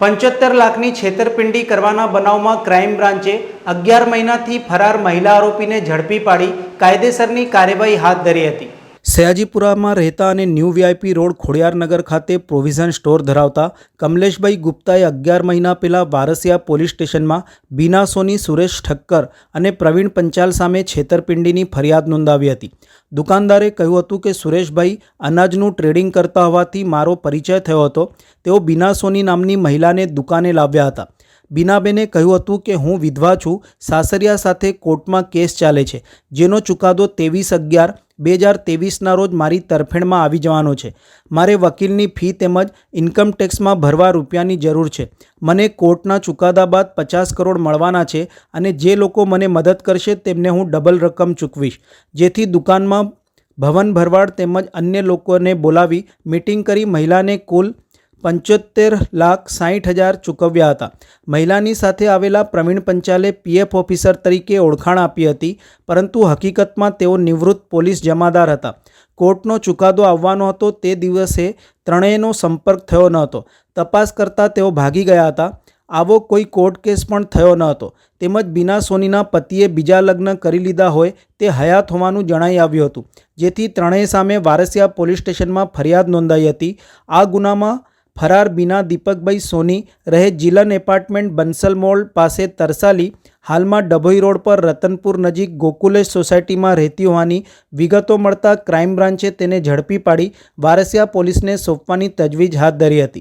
પંચોતેર લાખની છેતરપિંડી કરવાના બનાવમાં ક્રાઇમ બ્રાન્ચે અગિયાર મહિનાથી ફરાર મહિલા આરોપીને ઝડપી પાડી કાયદેસરની કાર્યવાહી હાથ ધરી હતી. સયાજીપુરામાં રહેતા અને ન્યૂ વીઆઈપી રોડ ખોડિયારનગર ખાતે પ્રોવિઝન સ્ટોર ધરાવતા કમલેશભાઈ ગુપ્તાએ અગિયાર મહિના પહેલાં વારસિયા પોલીસ સ્ટેશનમાં બીના સોની, સુરેશ ઠક્કર અને પ્રવીણ પંચાલ સામે છેતરપિંડીની ફરિયાદ નોંધાવી હતી. દુકાનદારે કહ્યું હતું કે સુરેશભાઈ અનાજનું ટ્રેડિંગ કરતા હોવાથી મારો પરિચય થયો હતો. તેઓ બીના સોની નામની મહિલાને દુકાને લાવ્યા હતા. બીનાબેને કહ્યું હતું કે હું વિધવા છું, સાસરિયા સાથે કોર્ટમાં કેસ ચાલે છે, જેનો ચુકાદો ત્રેવીસ અગિયાર, બે હજાર ત્રેવીસના રોજ મારી તરફેણમાં આવી જવાનો છે. મારે વકીલની ફી તેમજ ઇન્કમ ટેક્સમાં ભરવા રૂપિયાની જરૂર છે. મને કોર્ટના ચુકાદા બાદ પચાસ કરોડ મળવાના છે અને જે લોકો મને મદદ કરશે તેમને હું ડબલ રકમ ચૂકવીશ. જેથી દુકાનમાં ભવન ભરવાડ તેમજ અન્ય લોકોને બોલાવી, મિટિંગ કરી મહિલાને કુલ પંચોતેર લાખ સાહીઠ હજાર ચૂકવ્યા હતા. મહિલાની સાથે આવેલા પ્રવીણ પંચાલે પીએફ ઓફિસર તરીકે ઓળખાણ આપી હતી, પરંતુ હકીકતમાં તેઓ નિવૃત્ત પોલીસ જમાદાર હતા. કોર્ટનો ચુકાદો આવવાનો હતો તે દિવસે ત્રણેયનો સંપર્ક થયો ન હતો. તપાસ કરતાં તેઓ ભાગી ગયા હતા. આવો કોઈ કોર્ટ કેસ પણ થયો ન હતો. તેમજ બીના સોનીના પતિએ બીજા લગ્ન કરી લીધા હોય તે હયાત હોવાનું જણાઈ આવ્યું હતું. જેથી ત્રણેય સામે વારસિયા પોલીસ સ્ટેશનમાં ફરિયાદ નોંધાઈ હતી. આ ગુનામાં ફરાર બીના દીપકભાઈ સોની રહે જીલન એપાર્ટમેન્ટ બંસલ મોલ પાસે તરસાલી, હાલમાં ડભોઈ રોડ પર રતનપુર નજીક ગોકુલેશ સોસાયટીમાં રહેતી હોવાની વિગતો મળતા ક્રાઇમ બ્રાન્ચે તેને ઝડપી પાડી, વારસિયા પોલીસને સોંપવાની તજવીજ હાથ ધરી હતી.